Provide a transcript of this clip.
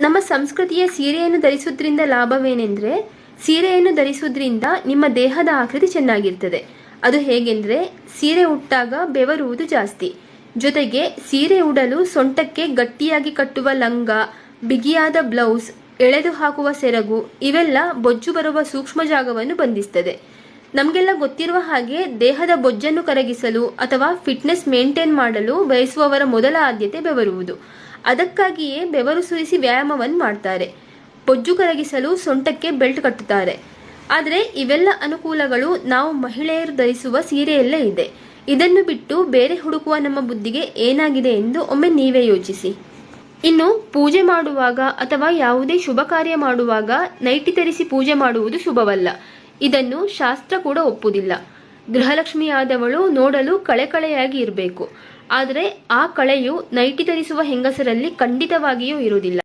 ನಮ್ಮ ಸಂಸ್ಕೃತಿಯ ಸೀರೆಯನ್ನು ಧರಿಸುವುದರಿಂದ ಲಾಭವೇನೆಂದರೆ, ಸೀರೆಯನ್ನು ಧರಿಸುವುದರಿಂದ ನಿಮ್ಮ ದೇಹದ ಆಕೃತಿ ಚೆನ್ನಾಗಿರ್ತದೆ. ಅದು ಹೇಗೆಂದರೆ, ಸೀರೆ ಉಟ್ಟಾಗ ಬೆವರುವುದು ಜಾಸ್ತಿ. ಜೊತೆಗೆ ಸೀರೆ ಉಡಲು ಸೊಂಟಕ್ಕೆ ಗಟ್ಟಿಯಾಗಿ ಕಟ್ಟುವ ಲಂಗ, ಬಿಗಿಯಾದ ಬ್ಲೌಸ್, ಎಳೆದು ಹಾಕುವ ಸೆರಗು, ಇವೆಲ್ಲ ಬೊಜ್ಜು ಬರುವ ಸೂಕ್ಷ್ಮ ಜಾಗವನ್ನು ಬಂಧಿಸ್ತದೆ. ನಮಗೆಲ್ಲ ಗೊತ್ತಿರುವ ಹಾಗೆ ದೇಹದ ಬೊಜ್ಜನ್ನು ಕರಗಿಸಲು ಅಥವಾ ಫಿಟ್ನೆಸ್ ಮೇಂಟೈನ್ ಮಾಡಲು ಬಯಸುವವರ ಮೊದಲ ಆದ್ಯತೆ ಬೆವರುವುದು. ಅದಕ್ಕಾಗಿಯೇ ಬೆವರು ಸುರಿಸಿ ವ್ಯಾಯಾಮವನ್ನು ಮಾಡ್ತಾರೆ. ಬೊಜ್ಜು ಕರಗಿಸಲು ಸೊಂಟಕ್ಕೆ ಬೆಲ್ಟ್ ಕಟ್ಟುತ್ತಾರೆ. ಆದರೆ ಇವೆಲ್ಲ ಅನುಕೂಲಗಳು ನಾವು ಮಹಿಳೆಯರು ಧರಿಸುವ ಸೀರೆಯಲ್ಲೇ ಇದೆ. ಇದನ್ನು ಬಿಟ್ಟು ಬೇರೆ ಹುಡುಕುವ ನಮ್ಮ ಬುದ್ಧಿಗೆ ಏನಾಗಿದೆ ಎಂದು ಒಮ್ಮೆ ನೀವೇ ಯೋಚಿಸಿ. ಇನ್ನು ಪೂಜೆ ಮಾಡುವಾಗ ಅಥವಾ ಯಾವುದೇ ಶುಭ ಕಾರ್ಯ ಮಾಡುವಾಗ ನೈಟಿ ತರಿಸಿ ಪೂಜೆ ಮಾಡುವುದು ಶುಭವಲ್ಲ. ಇದನ್ನು ಶಾಸ್ತ್ರ ಕೂಡ ಒಪ್ಪುವುದಿಲ್ಲ ಗೃಹಲಕ್ಷ್ಮಿಯಾದವಳು ನೋಡಲು ಕಳೆ ಕಳೆಯಾಗಿ ಇರಬೇಕು. ಆದರೆ ಆ ಕಳೆಯು ನೈಟಿ ಧರಿಸುವ ಹೆಂಗಸರಲ್ಲಿ ಖಂಡಿತವಾಗಿಯೂ ಇರುವುದಿಲ್ಲ.